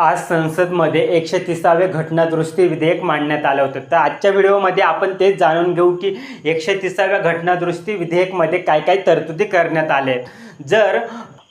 आज संसदमध्ये एकशे तिसावे घटनादुरुस्ती विधेयक मांडण्यात आलं होतं तर आजच्या व्हिडिओमध्ये आपण तेच जाणून घेऊ की एकशे तिसाव्या घटनादुरुस्ती विधेयकमध्ये काय काय तरतुदी करण्यात आल्या आहेत. जर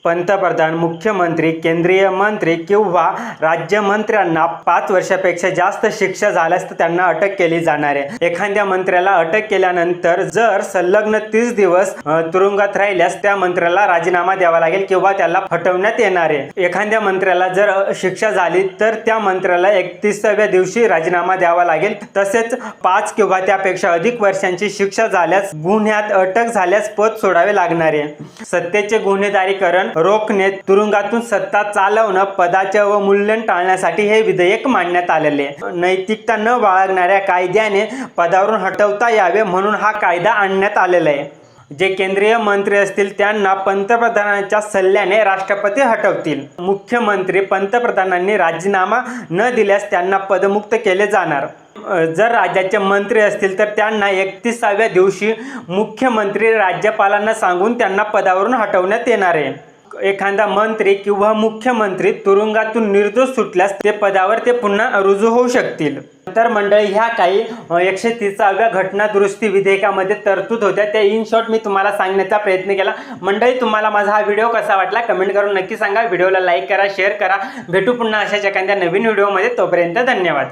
पंतप्रधान मुख्यमंत्री केंद्रीय मंत्री किंवा राज्यमंत्र्यांना पाच वर्षापेक्षा जास्त शिक्षा झाल्यास तर त्यांना अटक केली जाणार आहे. एखाद्या मंत्र्याला अटक केल्यानंतर जर संलग्न तीस दिवस तुरुंगात राहिल्यास त्या मंत्र्याला राजीनामा द्यावा लागेल किंवा त्याला हटवण्यात येणार आहे. एखाद्या मंत्र्याला जर शिक्षा झाली तर त्या मंत्र्याला एकतीसाव्या दिवशी राजीनामा द्यावा लागेल. तसेच पाच किंवा त्यापेक्षा अधिक वर्षांची शिक्षा झाल्यास गुन्ह्यात अटक झाल्यास पद सोडावे लागणार आहे. सत्तेचे गुन्हेगारीकरण रोखणे तुरुंगातून सत्ता चालवणं पदाचे व मूल्यन टाळण्यासाठी हे विधेयक मांडण्यात आलेले. नैतिकता न बाळगणाऱ्या कायद्याने पदावरून हटवता यावे म्हणून हा कायदा आणण्यात आलेला आहे. जे केंद्रीय मंत्री असतील त्यांना पंतप्रधानांच्या सल्ल्याने राष्ट्रपती हटवतील. मुख्यमंत्री पंतप्रधानांनी राजीनामा न दिल्यास त्यांना पदमुक्त केले जाणार. जर राज्याचे मंत्री असतील तर त्यांना एकतीसाव्या दिवशी मुख्यमंत्री राज्यपालांना सांगून त्यांना पदावरून हटवण्यात येणार आहे. एखादा मंत्री किंवा मुख्यमंत्री तुरुंगातून निर्दोष सुटल्यास ते पदावर ते पुन्हा रुजू होऊ शकतील. तर मंडळी ह्या काही एकशे तीसाव्या घटना दुरुस्ती विधेयकामध्ये तरतूद होत्या. त्या इन शॉर्ट मी तुम्हाला सांगण्याचा प्रयत्न केला. मंडळी तुम्हाला माझा हा व्हिडिओ कसा वाटला कमेंट करून नक्की सांगा. व्हिडिओला लाईक करा शेअर करा. भेटू पुन्हा अशाच एखाद्या नवीन व्हिडिओमध्ये. तोपर्यंत धन्यवाद.